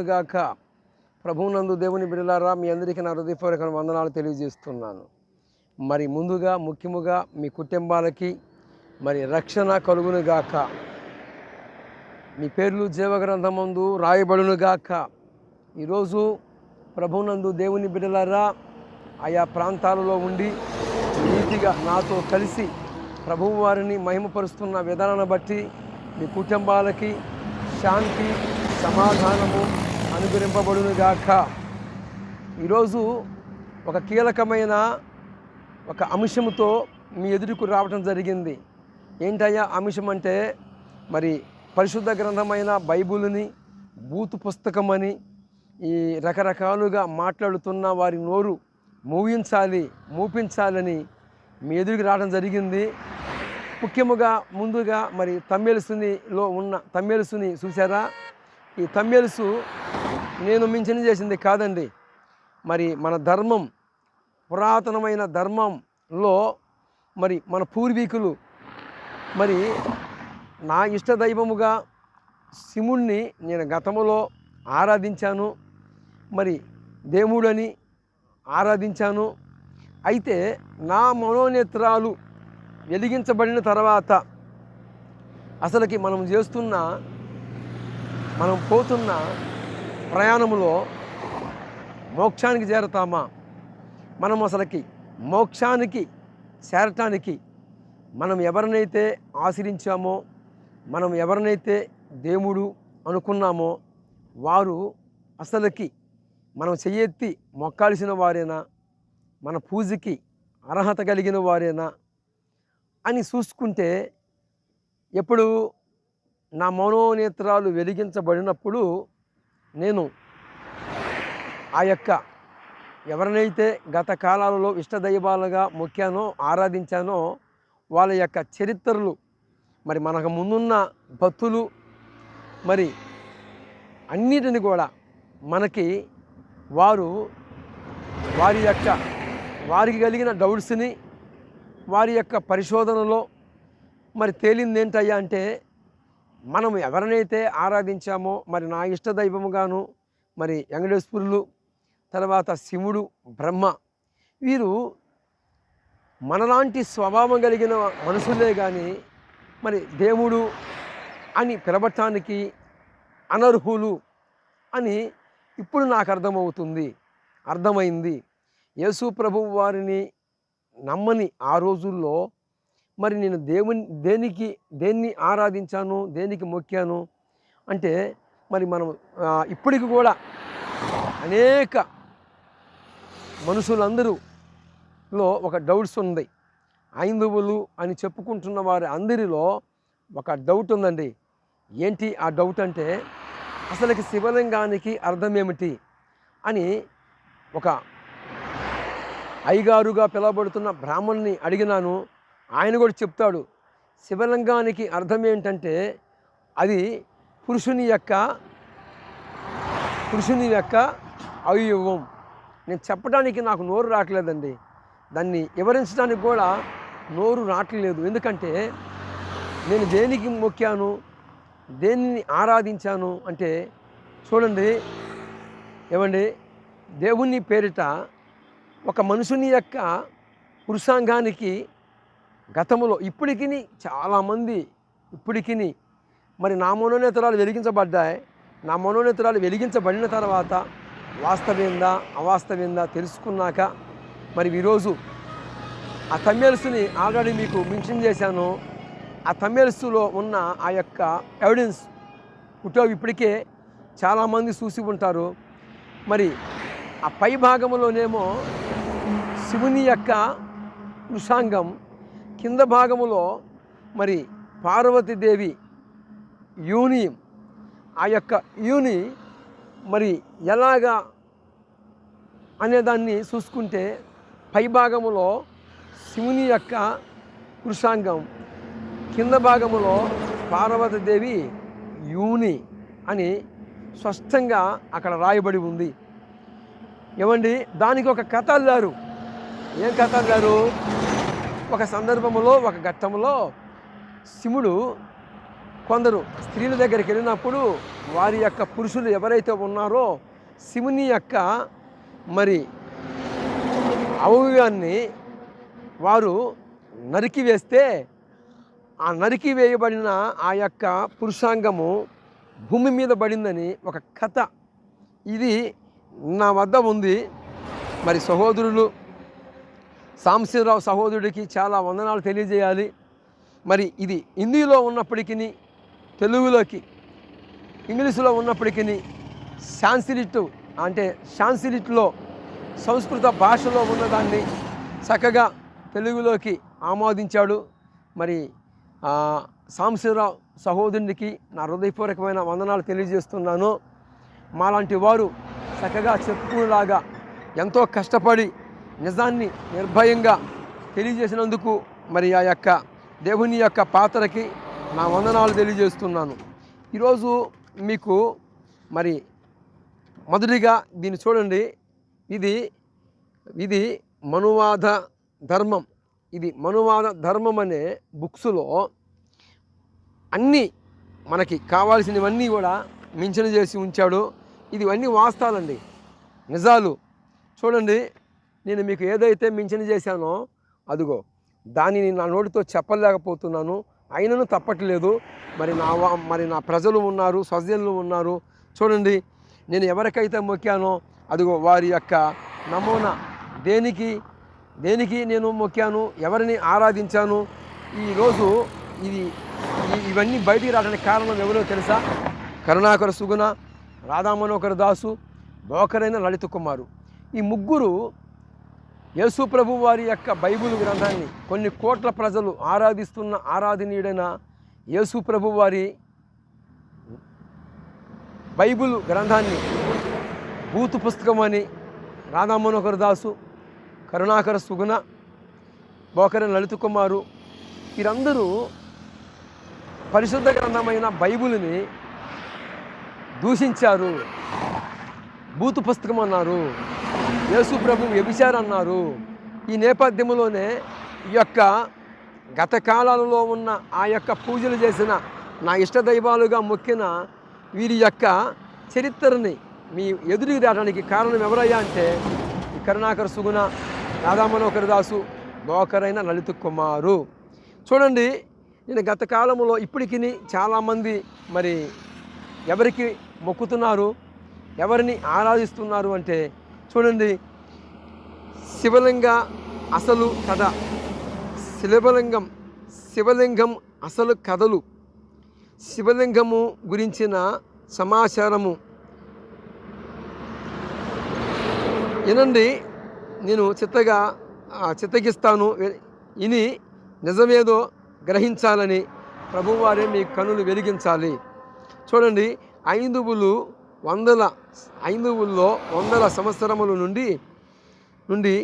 కలుగునుగాక. ప్రభువునందు దేవుని బిడలారా మీ అందరికీ నా హృదయపూర్వక వందనాలు తెలియజేస్తున్నాను. మరి ముందుగా ముఖ్యముగా మీ కుటుంబాలకి మరి రక్షణ కలుగునుగాక. మీ పేర్లు జీవగ్రంథమందు రాయబడునుగాక. ఈరోజు ప్రభునందు దేవుని బిడలారా ఆయా ప్రాంతాలలో ఉండి నీతిగా నాతో కలిసి ప్రభువు వారిని మహిమపరుస్తున్న విధానాన్ని బట్టి మీ కుటుంబాలకి శాంతి సమాధానము అనుగ్రహింపబడునుగాక. ఈరోజు ఒక కీలకమైన ఒక అంశంతో మీ ఎదురుకు రావటం జరిగింది. ఏంటయ్యా అంశం అంటే మరి పరిశుద్ధ గ్రంథమైన బైబిల్ని బూతు పుస్తకమని ఈ రకరకాలుగా మాట్లాడుతున్న వారి నోరు మూయించాలి మూపించాలని మీ ఎదురుకు రావడం జరిగింది. ముఖ్యముగా ముందుగా మరి తమ్మెలుసునిలో ఉన్న తమ్మెలుసుని చూసారా ఈ తమ్మెలుసు నేను మించిన చేసింది కాదండి. మరి మన ధర్మం పురాతనమైన ధర్మంలో మరి మన పూర్వీకులు మరి నా ఇష్ట దైవముగా శివుణ్ణి నేను గతంలో ఆరాధించాను మరి దేవుడని ఆరాధించాను. అయితే నా మనోనేత్రాలు వెలిగించబడిన తర్వాత అసలుకి మనం చేస్తున్న మనం పోతున్న ప్రయాణంలో మోక్షానికి చేరతామా? మనం అసలుకి మోక్షానికి చేరటానికి మనం ఎవరినైతే ఆశ్రయించామో మనం ఎవరినైతే దేవుడు అనుకున్నామో వారు అసలుకి మనం చెయ్యెత్తి మొక్కాల్సిన వారేనా? మన పూజకి అర్హత కలిగిన వారేనా? అని చూసుకుంటే ఎప్పుడు నా మనోనేత్రాలు వెలిగించబడినప్పుడు నేను ఆ యొక్క ఎవరినైతే గత కాలాలలో ఇష్టదైవాలుగా మొక్కానో ఆరాధించానో వాళ్ళ యొక్క చరిత్రలు మరి మనకు ముందున్న భక్తులు మరి అన్నిటిని కూడా మనకి వారు వారి యొక్క వారికి కలిగిన డౌట్స్ని వారి యొక్క పరిశోధనలో మరి తేలింది ఏంటయ్యా అంటే మనం ఎవరినైతే ఆరాధించామో మరి నా ఇష్ట దైవముగాను మరి వెంకటేశ్వరులు తర్వాత శివుడు బ్రహ్మ వీరు మనలాంటి స్వభావం కలిగిన మనుషులే కానీ మరి దేవుడు అని పిలవటానికి అనర్హులు అని ఇప్పుడు నాకు అర్థమవుతుంది అర్థమైంది. యేసు ప్రభు వారిని నమ్మని ఆ రోజుల్లో మరి నేను దేవుని దేనికి దేన్ని ఆరాధించాను దేనికి మొక్కాను అంటే మరి మనం ఇప్పటికి కూడా అనేక మనుషులందరూలో ఒక డౌట్స్ ఉంది. హైందవులు అని చెప్పుకుంటున్న వారి అందరిలో ఒక డౌట్ ఉందండి. ఏంటి ఆ డౌట్ అంటే అసలుకి శివలింగానికి అర్థం ఏమిటి అని ఒక అయ్యగారుగా పిలవబడుతున్న బ్రాహ్మణ్ణి అడిగినాను. ఆయన కూడా చెప్తాడు శివలింగానికి అర్థం ఏంటంటే అది పురుషుని యొక్క పురుషుని యొక్క అవయవం. నేను చెప్పడానికి నాకు నోరు రావట్లేదండి. దాన్ని వివరించడానికి కూడా నోరు రావట్లేదు. ఎందుకంటే నేను దేనికి మొక్కాను దేనిని ఆరాధించాను అంటే చూడండి ఏమండి దేవుని పేరిట ఒక మనుషుని యొక్క పురుషాంగానికి గతంలో ఇప్పటికి చాలామంది ఇప్పటికి మరి నా మనోనేతరాలు వెలిగించబడ్డాయి. నా మనోనేతరాలు వెలిగించబడిన తర్వాత వాస్తవేందా అవాస్తవేందా తెలుసుకున్నాక మరి ఈరోజు ఆ తమ్మేల్స్ని ఆల్రెడీ మీకు మెన్షన్ చేశాను. ఆ తమ్మేల్స్లో ఉన్న ఆ యొక్క ఎవిడెన్స్ ఫోటో ఇప్పటికే చాలామంది చూసి ఉంటారు. మరి ఆ పై భాగంలోనేమో శివుని యొక్క వృషాంగం కింద భాగములో మరి పార్వతీదేవి యూని ఆ యొక్క యూని మరి ఎలాగా అనేదాన్ని చూసుకుంటే పైభాగములో శివుని యొక్క పురుషాంగం కింద భాగములో పార్వతీదేవి యూని అని స్పష్టంగా అక్కడ రాయబడి ఉంది. ఏమండి? దానికి ఒక కథ అల్లారు. ఏం కథ అల్లారు? ఒక సందర్భంలో ఒక ఘట్టంలో శివుడు కొందరు స్త్రీల దగ్గరికి వెళ్ళినప్పుడు వారి యొక్క పురుషులు ఎవరైతే ఉన్నారో శివుని యొక్క మరి అవయవాన్ని వారు నరికి వేస్తే ఆ నరికి వేయబడిన ఆ యొక్క పురుషాంగము భూమి మీద పడిందని ఒక కథ. ఇది నా వద్ద ఉంది. మరి సహోదరులు సాంశీరావు సహోదరుడికి చాలా వందనాలు తెలియజేయాలి. మరి ఇది హిందీలో ఉన్నప్పటికీ తెలుగులోకి ఇంగ్లీషులో ఉన్నప్పటికీ శాన్సిలిట్ అంటే శాన్సిలిట్లో సంస్కృత భాషలో ఉన్నదాన్ని చక్కగా తెలుగులోకి ఆమోదించాడు. మరి ఆ, సాంశీరావు సహోదరునికి నా హృదయపూర్వకమైన వందనాలు తెలియజేస్తున్నాను. మాలాంటి వారు చక్కగా చెప్పుకునేలాగా ఎంతో కష్టపడి నిజాన్ని నిర్భయంగా తెలియజేసినందుకు మరి ఆ యొక్క దేవుని యొక్క పాత్రకి నా వందనాలు తెలియజేస్తున్నాను. ఈరోజు మీకు మరి మొదటిగా దీన్ని చూడండి. ఇది ఇది మనువాద ధర్మం. ఇది మనువాద ధర్మం అనే బుక్స్లో అన్నీ మనకి కావాల్సినవన్నీ కూడా మించన చేసి ఉంచాడు. ఇది అన్నీ నిజాలు. చూడండి. నేను మీకు ఏదైతే మించిన చేశానో అదిగో దానిని నా నోటితో చెప్పలేకపోతున్నాను. అయినను తప్పట్లేదు. మరి నా మరి నా ప్రజలు ఉన్నారు స్వజనులు ఉన్నారు. చూడండి నేను ఎవరికైతే మొక్కానో అదిగో వారి యొక్క నమూనా దేనికి దేనికి నేను మొక్కాను ఎవరిని ఆరాధించాను ఈరోజు ఇది ఇవన్నీ బయటికి రావడానికి కారణం ఎవరో తెలుసా? కరుణాకర సుగుణ రాధామనోకర దాసు బోకరైన లలిత కుమారు. ఈ ముగ్గురు యేసు ప్రభు వారి యొక్క బైబుల్ గ్రంథాన్ని కొన్ని కోట్ల ప్రజలు ఆరాధిస్తున్న ఆరాధనీయుడైన యేసు ప్రభు వారి బైబిల్ గ్రంథాన్ని బూతు పుస్తకం అని రాధామనోహర్ దాసు కరుణాకర సుగుణ బోకర లలిత కుమారు వీరందరూ పరిశుద్ధ గ్రంథమైన బైబిల్ని దూషించారు. బూతు పుస్తకం అన్నారు. యేసు ప్రభు వ్యభిచారం అన్నారు ఈ నేపథ్యంలోనే ఈ యొక్క గత కాలాలలో ఉన్న ఆ యొక్క పూజలు చేసిన నా ఇష్ట దైవాలుగా మొక్కిన వీరి యొక్క చరిత్రని మీ ఎదురుకు రావడానికి కారణం ఎవరయ్యా అంటే కరుణాకర సుగుణ రాధామనోకర దాసు బోకరైన లలిత కుమారు. చూడండి నేను గత కాలంలో ఇప్పటికి చాలామంది మరి ఎవరికి మొక్కుతున్నారు ఎవరిని ఆరాధిస్తున్నారు అంటే చూడండి. శివలింగ అసలు కథ. శివలింగం శివలింగం అసలు కథలు. శివలింగము గురించిన సమాచారము. వినండి నేను చిత్తగా చిత్తగిస్తాను. ఇని నిజమేదో గ్రహించాలని ప్రభువారే మీ కనులు వెలిగించాలి. చూడండి ఐదువులు వందల ఐదువుల్లో వందల సంవత్సరముల నుండి నుండి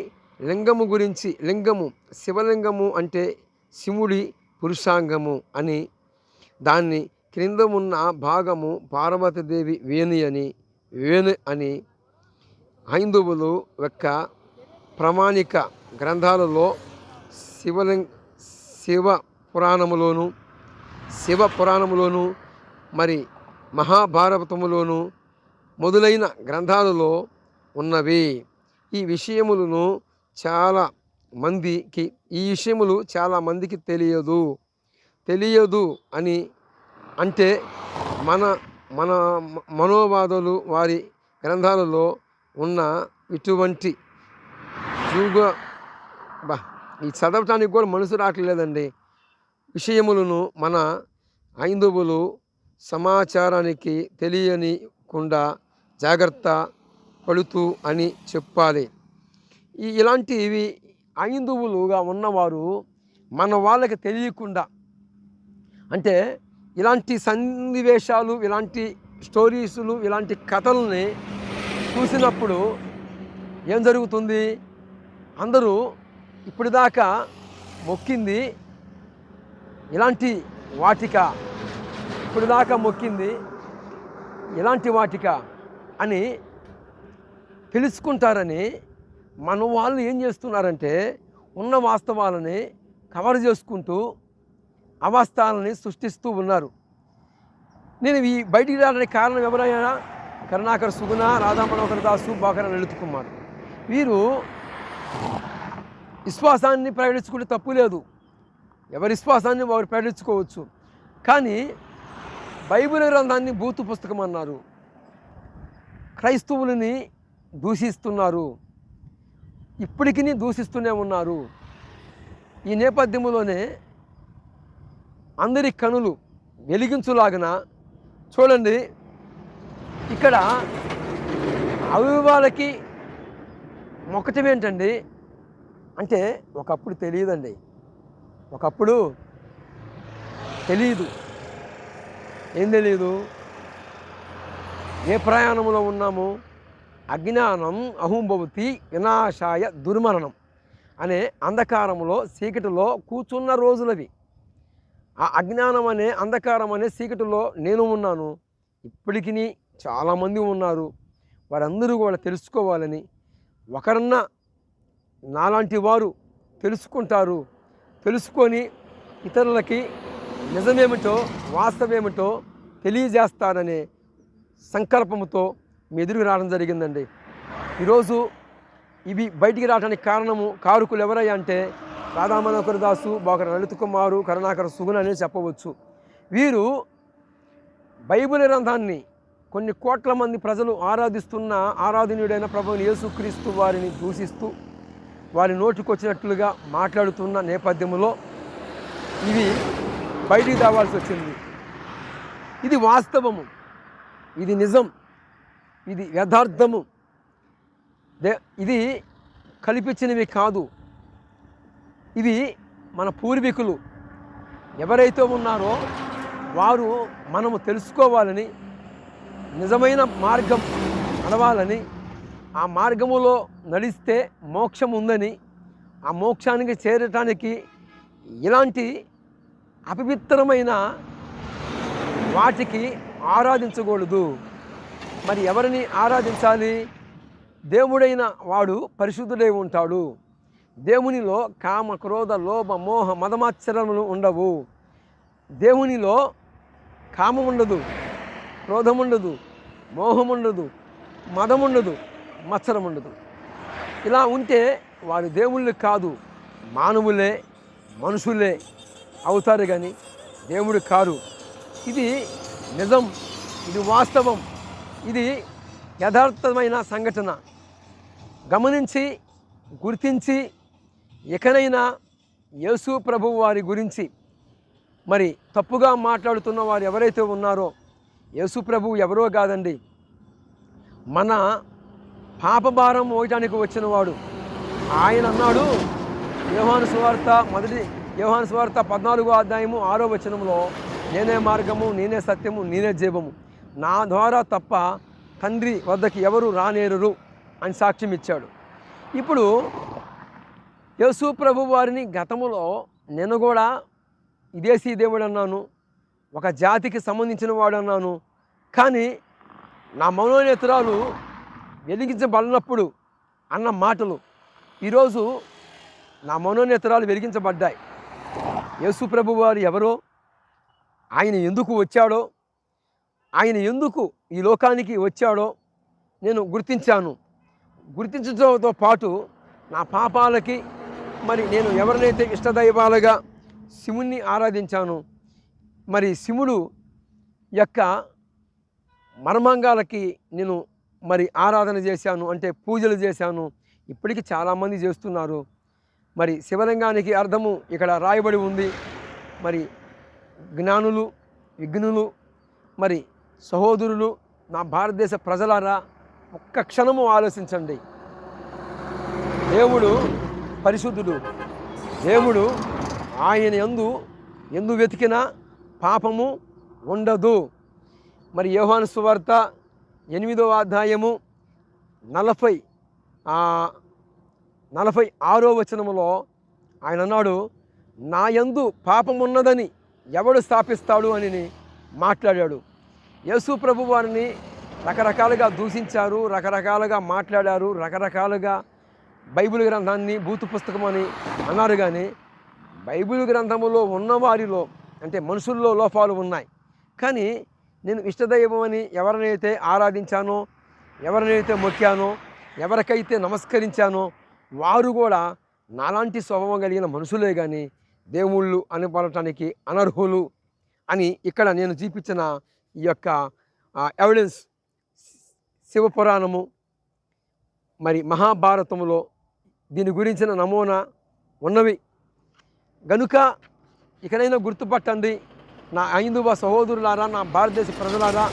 లింగము గురించి లింగము శివలింగము అంటే శివుడి పురుషాంగము అని దాన్ని క్రింద ఉన్న భాగము పార్వతీదేవి వేణి అని వేణు అని హైందువులు యొక్క ప్రామాణిక గ్రంథాలలో శివలింగ శివ పురాణములోను శివ పురాణములోను మరి మహాభారతములోను మొదలైన గ్రంథాలలో ఉన్నవి. ఈ విషయములను చాలా మందికి ఈ విషయములు చాలా మందికి తెలియదు. తెలియదు అని అంటే మన మన మనోవాదులు వారి గ్రంథాలలో ఉన్న ఇటువంటి యుగ బా ఈ చదవటానికి కూడా మనసు రావట్లేదండి. విషయములను మన హైందువులు సమాచారానికి తెలియనికుండా జాగ్రత్త పడుతూ అని చెప్పాలి. ఈ ఇలాంటివి హైందువులుగా ఉన్నవారు మన వాళ్ళకి తెలియకుండా అంటే ఇలాంటి సన్నివేశాలు ఇలాంటి స్టోరీసులు ఇలాంటి కథల్ని చూసినప్పుడు ఏం జరుగుతుంది? అందరూ ఇప్పటిదాకా మొక్కింది ఇలాంటి వాటిక. ఇప్పటిదాకా మొక్కింది ఇలాంటి వాటిక. అని తెలుసుకుంటారని మన వాళ్ళు ఏం చేస్తున్నారంటే ఉన్న వాస్తవాలని కవర్ చేసుకుంటూ అవాస్తవాలని సృష్టిస్తూ ఉన్నారు. నేను ఈ బయటికి రావడానికి కారణం ఎవరైనా కరుణాకర్ సుగుణ రాధా మనోహర్ దాసు బాకర లలిత్ కుమార్. వీరు విశ్వాసాన్ని ప్రకటించుకుంటే తప్పు లేదు. ఎవరి విశ్వాసాన్ని వారు ప్రకటించుకోవచ్చు. కానీ బైబిల్ గ్రంథాన్ని బూతు పుస్తకం అన్నారు. క్రైస్తవులని దూషిస్తున్నారు. ఇప్పటికీ దూషిస్తూనే ఉన్నారు. ఈ నేపథ్యంలోనే అందరి కనులు వెలిగించులాగన చూడండి ఇక్కడ అవయవాలకి మొక్కటం ఏంటండి అంటే ఒకప్పుడు తెలియదండి. ఒకప్పుడు తెలియదు ఏం తెలియదు ఏ ప్రయాణంలో ఉన్నాము అజ్ఞానం అహంభవతి వినాశాయ దుర్మరణం అనే అంధకారంలో చీకటిలో కూర్చున్న రోజులవి. ఆ అజ్ఞానం అనే అంధకారం అనే చీకటిలో నేను ఉన్నాను ఇప్పటికీ చాలామంది ఉన్నారు వారందరూ కూడా తెలుసుకోవాలని ఒకరన్నా నాలాంటి వారు తెలుసుకుంటారు. తెలుసుకొని ఇతరులకి నిజమేమిటో వాస్తవేమిటో తెలియజేస్తారనే సంకల్పంతో మీ ఎదురుకు రావడం జరిగిందండి. ఈరోజు ఇవి బయటికి రావడానికి కారణము కారుకులు ఎవరయ్యా అంటే రాధామనోహర్ దాసు బోకర లలిత కుమారు కరుణాకర సుగుణ అని చెప్పవచ్చు. వీరు బైబిల్ గ్రంథాన్ని కొన్ని కోట్ల మంది ప్రజలు ఆరాధిస్తున్న ఆరాధనీయుడైన ప్రభువుని యేసుక్రీస్తు వారిని దూషిస్తూ వారి నోటికొచ్చినట్లుగా మాట్లాడుతున్న నేపథ్యంలో ఇవి బయటికి రావాల్సి వచ్చింది. ఇది వాస్తవము. ఇది నిజం. ఇది యథార్థము. దే ఇది కల్పించినవి కాదు. ఇవి మన పూర్వీకులు ఎవరైతే ఉన్నారో వారు మనము తెలుసుకోవాలని నిజమైన మార్గం నడవాలని ఆ మార్గములో నడిస్తే మోక్షం ఉందని ఆ మోక్షానికి చేరటానికి ఇలాంటి అపవిత్రమైన వాటికి ఆరాధించకూడదు. మరి ఎవరిని ఆరాధించాలి? దేవుడైన వాడు పరిశుద్ధుడై ఉంటాడు. దేవునిలో కామ క్రోధ లోభ మోహ మదమాచరణలు ఉండవు. దేవునిలో కామం ఉండదు క్రోధం ఉండదు మోహం ఉండదు మదం ఉండదు మత్సరం ఉండదు. ఇలా ఉంటే వారు దేవుళ్ళు కాదు మానవులే మనుషులే అవుతారు కానీ దేవుడు కారు. ఇది నిజం ఇది వాస్తవం ఇది యథార్థమైన సంఘటన. గమనించి గుర్తించి ఇకనైనా యేసు ప్రభు వారి గురించి మరి తప్పుగా మాట్లాడుతున్న వారు ఎవరైతే ఉన్నారో యేసు ప్రభు ఎవరో కాదండి. మన పాపభారం మోయటానికి వచ్చినవాడు. ఆయన అన్నాడు యోహాను సువార్త మొదటి యోహాను సువార్త పద్నాలుగో అధ్యాయము ఆరో వచనంలో నేనే మార్గము నేనే సత్యము నేనే జీవము నా ద్వారా తప్ప తండ్రి వద్దకి ఎవరు రానేరు అని సాక్ష్యం ఇచ్చాడు. ఇప్పుడు యేసు ప్రభు వారిని గతములో నేను కూడా విదేశీ దేవుడు అన్నాను ఒక జాతికి సంబంధించిన వాడు అన్నాను కానీ నా మనోనేతరాలు వెలిగించబడినప్పుడు అన్న మాటలు ఈరోజు నా మనోనేతరాలు వెలిగించబడ్డాయి. యేసు ప్రభు వారు ఎవరో ఆయన ఎందుకు వచ్చాడో ఆయన ఎందుకు ఈ లోకానికి వచ్చాడో నేను గుర్తించాను. గుర్తించడంతో పాటు నా పాపాలకి మరి నేను ఎవరినైతే ఇష్టదైవాలుగా శివుణ్ణి ఆరాధించాను మరి శివుడు యొక్క మర్మాంగాలకి నేను మరి ఆరాధన చేశాను అంటే పూజలు చేశాను. ఇప్పటికీ చాలామంది చేస్తున్నారు. మరి శివలింగానికి అర్థము ఇక్కడ రాయబడి ఉంది. మరి జ్ఞానులు విఘ్నులు మరి సహోదరులు నా భారతదేశ ప్రజలారా ఒక్క క్షణము ఆలోచించండి. దేవుడు పరిశుద్ధుడు. దేవుడు ఆయన ఎందు ఎందు వెతికినా పాపము ఉండదు. మరి యోహాను సువార్త ఎనిమిదవ అధ్యాయము నలభై నలభై ఆరో వచనములో ఆయన అన్నాడు నా యందు పాపమున్నదని ఎవడు స్థాపిస్తాడు అని మాట్లాడాడు. యేసు ప్రభు వారిని రకరకాలుగా దూషించారు రకరకాలుగా మాట్లాడారు రకరకాలుగా బైబిల్ గ్రంథాన్ని భూతు పుస్తకం అని అన్నారు కానీ బైబిల్ గ్రంథములో ఉన్నవారిలో అంటే మనుషుల్లో లోపాలు ఉన్నాయి. కానీ నేను ఇష్టదైవం అని ఎవరినైతే ఆరాధించానో ఎవరినైతే మొక్కానో ఎవరికైతే నమస్కరించానో వారు కూడా నాలాంటి స్వభావం కలిగిన మనుషులే కానీ దేవుళ్ళు అనబడటానికి అనర్హులు అని ఇక్కడ నేను చూపించిన ఈ యొక్క ఎవిడెన్స్ శివపురాణము మరి మహాభారతములో దీని గురించిన నమూనా ఉన్నవి. గనుక ఇకనైనా గుర్తుపట్టండి నా ఐదువ సహోదరులారా నా భారతదేశ ప్రజలారా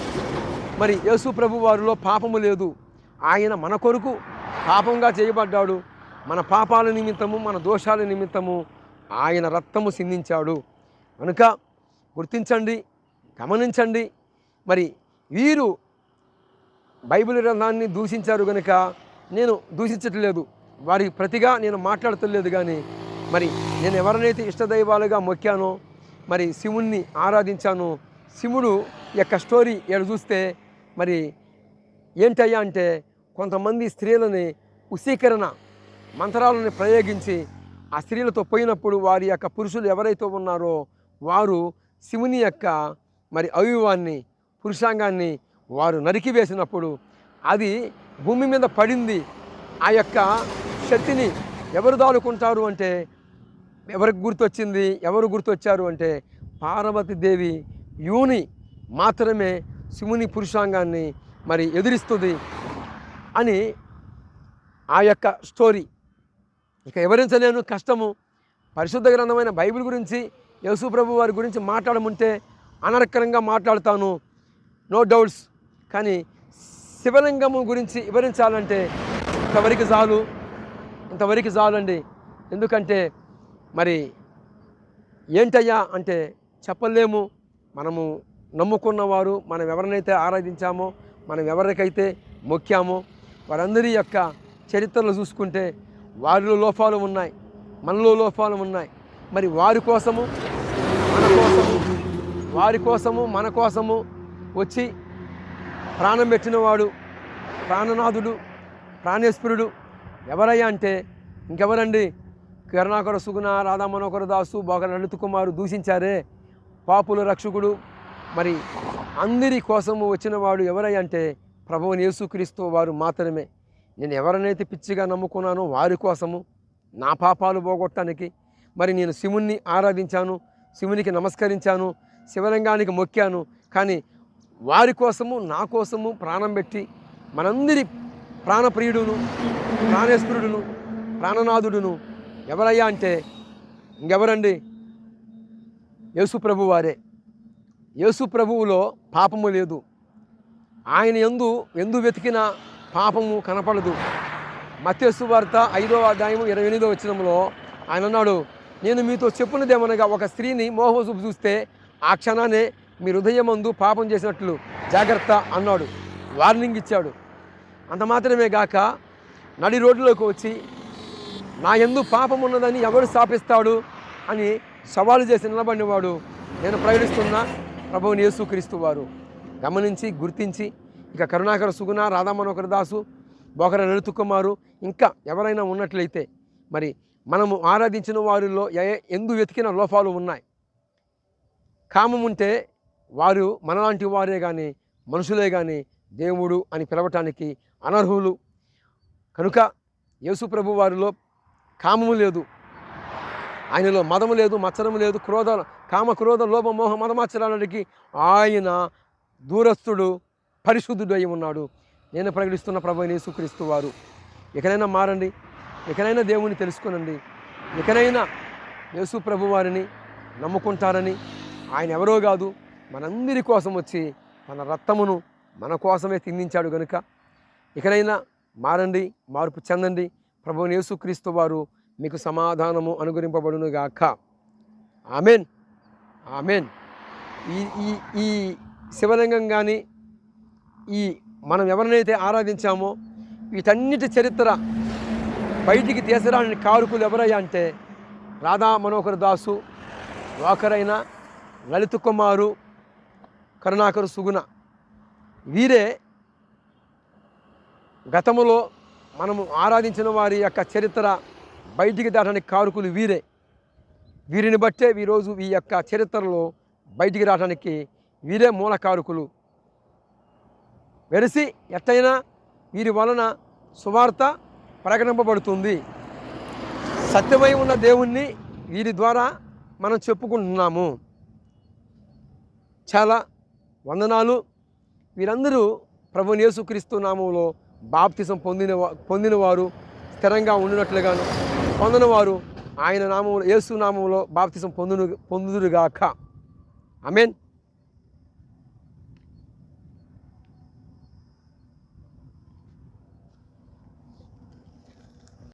మరి యేసు ప్రభు వారిలో పాపము లేదు. ఆయన మన కొరకు పాపంగా చేయబడ్డాడు. మన పాపాల నిమిత్తము మన దోషాల నిమిత్తము ఆయన రక్తము సిందించాడు. కనుక గుర్తించండి గమనించండి. మరి వీరు బైబిల్ గ్రంథాన్ని దూషించారు కనుక నేను దూషించట్లేదు. వారికి ప్రతిగా నేను మాట్లాడతలేదు కానీ మరి నేను ఎవరినైతే ఇష్టదైవాలుగా మొక్కానో మరి శివుణ్ణి ఆరాధించానో శివుడు యొక్క స్టోరీ ఇక్కడ చూస్తే మరి ఏంటయ్యా అంటే కొంతమంది స్త్రీలని ఉసీకరణ మంత్రాలను ప్రయోగించి ఆ స్త్రీలతో పోయినప్పుడు వారి యొక్క పురుషులు ఎవరైతే ఉన్నారో వారు శివుని యొక్క మరి అవయవాన్ని పురుషాంగాన్ని వారు నరికివేసినప్పుడు అది భూమి మీద పడింది. ఆ యొక్క శక్తిని ఎవరు దాలుకుంటారు అంటే ఎవరికి గుర్తొచ్చింది ఎవరు గుర్తొచ్చారు అంటే పార్వతీదేవి యూని మాత్రమే శివుని పురుషాంగాన్ని మరి ఎదిరిస్తుంది అని ఆ యొక్క స్టోరీ ఇక వివరించలేను కష్టము. పరిశుద్ధ గ్రంథమైన బైబిల్ గురించి యేసు ప్రభు వారి గురించి మాట్లాడముంటే అనర్కరంగా మాట్లాడతాను. నో డౌట్స్ కానీ శివలింగము గురించి వివరించాలంటే ఇంతవరకు చాలు. ఇంతవరకు చాలండి. ఎందుకంటే మరి ఏంటయ్యా అంటే చెప్పలేము. మనము నమ్ముకున్నవారు మనం ఎవరినైతే ఆరాధించామో మనం ఎవరికైతే మొక్కామో వారందరి యొక్క చరిత్రలు చూసుకుంటే వారిలో లోపాలు ఉన్నాయి. మనలో లోపాలు ఉన్నాయి. మరి వారి కోసము మన కోసము వారి కోసము మన కోసము వచ్చి ప్రాణం పెట్టినవాడు ప్రాణనాథుడు ప్రాణేశ్వరుడు ఎవరయ్యా అంటే ఇంకెవరండి? కరుణాకర సుగుణ రాధా మనోహర దాసు బాగా లలిత కుమారు దూషించారే. పాపుల రక్షకుడు. మరి అందరి కోసము వచ్చినవాడు ఎవరయ్యా అంటే ప్రభువుని యేసుక్రీస్తు వారు మాత్రమే. నేను ఎవరినైతే పిచ్చిగా నమ్ముకున్నానో వారి కోసము నా పాపాలు పోగొట్టడానికి మరి నేను శివుణ్ణి ఆరాధించాను శివునికి నమస్కరించాను శివలింగానికి మొక్కాను కానీ వారి కోసము నా కోసము ప్రాణం పెట్టి మనందరి ప్రాణప్రియుడును ప్రాణేశ్వరుడును ప్రాణనాథుడును ఎవరయ్యా అంటే ఇంకెవరండి? యేసుప్రభు వారే. యేసుప్రభువులో పాపము లేదు. ఆయన ఎందు ఎందు వెతికిన పాపము కనపడదు. మత్స్సు వార్త ఐదో అధ్యాయము ఇరవై ఎనిమిదో వచ్చినంలో ఆయన అన్నాడు నేను మీతో చెప్పినదేమనగా ఒక స్త్రీని మోహ చూపు చూస్తే ఆ క్షణానే మీ హృదయమందు పాపం చేసినట్లు జాగ్రత్త అన్నాడు. వార్నింగ్ ఇచ్చాడు. అంత మాత్రమే గాక నడి రోడ్డులోకి వచ్చి నా ఎందు పాపం ఉన్నదని ఎవరు స్థాపిస్తాడు అని సవాలు చేసి నిలబడినవాడు నేను ప్రకటిస్తున్న ప్రభువుని యేసుక్రీస్తు వారు. గమనించి గుర్తించి ఇక కరుణాకర సుగుణ రాధామనోకర దాసు బోకర నరుతుకుమారు ఇంకా ఎవరైనా ఉన్నట్లయితే మరి మనము ఆరాధించిన వారిలో ఏ- ఎందు వెతికిన లోపాలు ఉన్నాయి? కామం ఉంటే వారు మనలాంటి వారే కానీ మనుషులే కానీ దేవుడు అని పిలవటానికి అనర్హులు. కనుక యేసుప్రభు వారిలో కామము లేదు. ఆయనలో మదము లేదు మచ్చరము లేదు క్రోధ కామ క్రోధ లోభ మోహ మదమాచరాలకి ఆయన దూరస్థుడు పరిశుద్ధుడు అయి ఉన్నాడు. నేను ప్రకటిస్తున్న ప్రభు యేసుక్రీస్తు వారు. ఇకనైనా మారండి. ఇకనైనా దేవుని తెలుసుకునండి. ఇకనైనా యేసు ప్రభు వారిని నమ్ముకుంటారని ఆయన ఎవరో కాదు. మనందరి కోసం వచ్చి మన రక్తమును మన కోసమే తిందించాడు గనుక ఇకనైనా మారండి మార్పు చెందండి. ప్రభు యేసుక్రీస్తు వారు మీకు సమాధానము అనుగ్రహింపబడును గాక. ఆమెన్. ఆమెన్. ఈ ఈ ఈ శివలింగం కానీ ఈ మనం ఎవరినైతే ఆరాధించామో వీటన్నిటి చరిత్ర బయటికి తీసరాని కారుకులు ఎవరయ్యా అంటే రాధా మనోహర్ దాసు వాకరైన లలిత కుమారు కరుణాకరు సుగుణ. వీరే గతములో మనము ఆరాధించిన వారి యొక్క చరిత్ర బయటికి దాటానికి కారుకులు వీరే. వీరిని బట్టే ఈరోజు ఈ యొక్క చరిత్రలో బయటికి రావడానికి వీరే మూల కారుకులు. వెరసి ఎట్టయినా వీరి వలన సువార్త ప్రకటింపబడుతుంది. సత్యమై ఉన్న దేవుణ్ణి వీరి ద్వారా మనం చెప్పుకుంటున్నాము. చాలా వందనాలు. వీరందరూ ప్రభు యేసుక్రీస్తు నామంలో బాప్తిసం పొందిన పొందినవారు స్థిరంగా ఉండినట్లుగాను పొందినవారు. ఆయన నామంలో యేసు నామంలో బాప్తిసం పొందును పొందుదురుగాక. మీన్